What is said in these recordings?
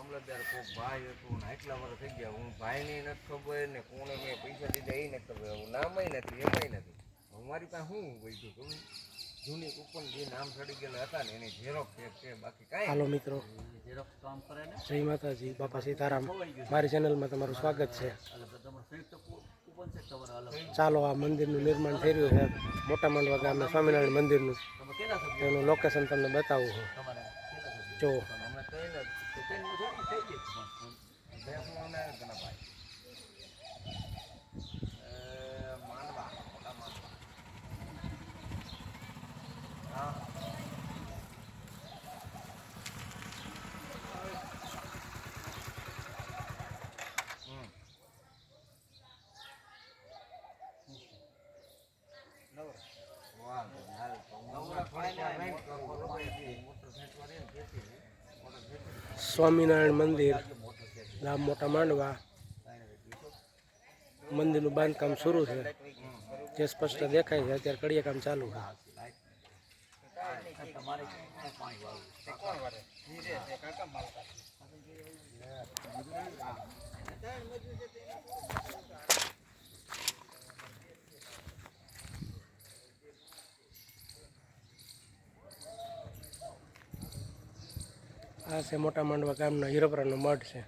મામલતદાર કોક ભાઈ હતું ને એટલા વર્ષ થઈ ગયા. હું ભાઈને નથી ખબર ને કોણે મેં પૈસા દીધા એ નથી ખબર. હું નામય નથી એમાંય નથી. મારી પાસે શું વૈધું ખબર? જૂની કુપન જે નામ ચડી ગયેલા હતા ને એની ઝેરોક્ષ એક છે બાકી કાંઈ હાલો મિત્રો. ઝેરોક્ષ કામ કરે ને? જય માતાજી બાપા સીતારામ. મારી ચેનલમાં તમારું સ્વાગત છે. ચાલો આ મંદિરનું નિર્માણ થઈ રહ્યું છે. મોટા માંડવા ગામે સ્વામિનારાયણ મંદિરનું. એનું લોકેશન તમને બતાવું છું જો પણ અમે કઈ નથી તો તેનું થોડું થઈ ગયું પણ બેસવું અમે ઘણા ભાઈ અ, માંડવા મોટા માંડવા હા હમ. વાંધો નહીં, હાલ તો હું હમણાં થોડીક વાર રહીને કરું, બરોબર? મોટર ખેંચવા રહે ને ખેંચી લઉં. મોટર ખેંચી લઉં. સ્વામિનારાયણ મંદિર, ગામ મોટા માંડવા. મંદિરનું બાંધકામ શરૂ છે. જે સ્પષ્ટ દેખાય છે, અત્યારે કડિયા કામ ચાલુ છે. તમારે ક્યાં પાણી વાળવું આ છે મોટા માંડવા ગામનો હીરોપરાનો મઢ છે.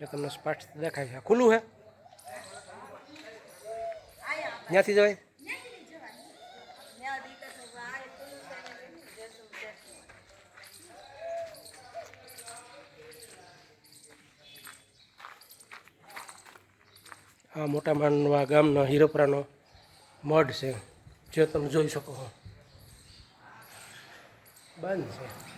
એ તમને સ્પષ્ટ દેખાય છે. ખુલ્લું છે ત્યાંથી જવાય? આ મોટા માંડવા ગામનો હીરોપરાનો મઢ છે. જે તમે જોઈ શકો છો. બંધ છે.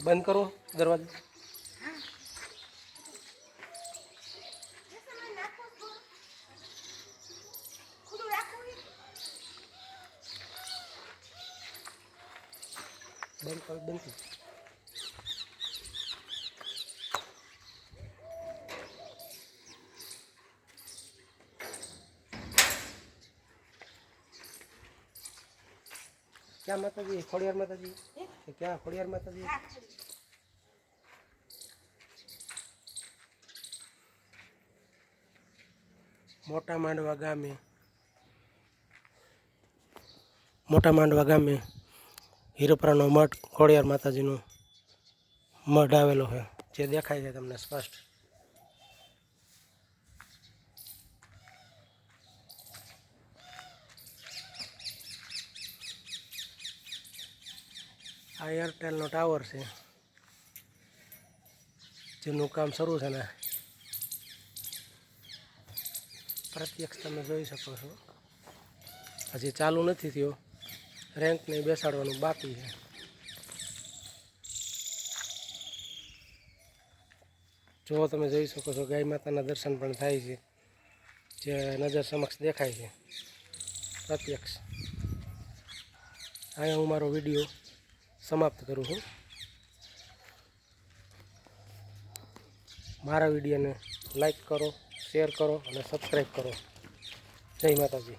બંધ કરો દરવાજો. બંધ કરો બંધ કરો. ક્યાં માતાજી? ખોડિયાર માતાજી? ક્યાં? ખોડિયાર માતાજી? મોટા માંડવા ગામે. મોટા માંડવા ગામે હીરોપરાનો મઠ ખોડિયાર માતાજીનો મઢ આવેલો છે. જે દેખાય છે તમને સ્પષ્ટ. આ એરટેલનો ટાવર છે. જેનું કામ શરૂ છે ને. પ્રત્યક્ષ તમે જોઈ શકો છો. હજી ચાલુ નથી થયો. રેન્ક ને બેસાડવાનું બાકી છે. જો તમે જોઈ શકો છો ગાય માતાના દર્શન પણ થાય છે. જે નજર સમક્ષ દેખાય છે. પ્રત્યક્ષ. અહીંયા હું મારો વીડિયો સમાપ્ત કરું છું. મારા વિડીયોને લાઈક કરો શેર કરો અને સબસ્ક્રાઈબ કરો. જય માતાજી.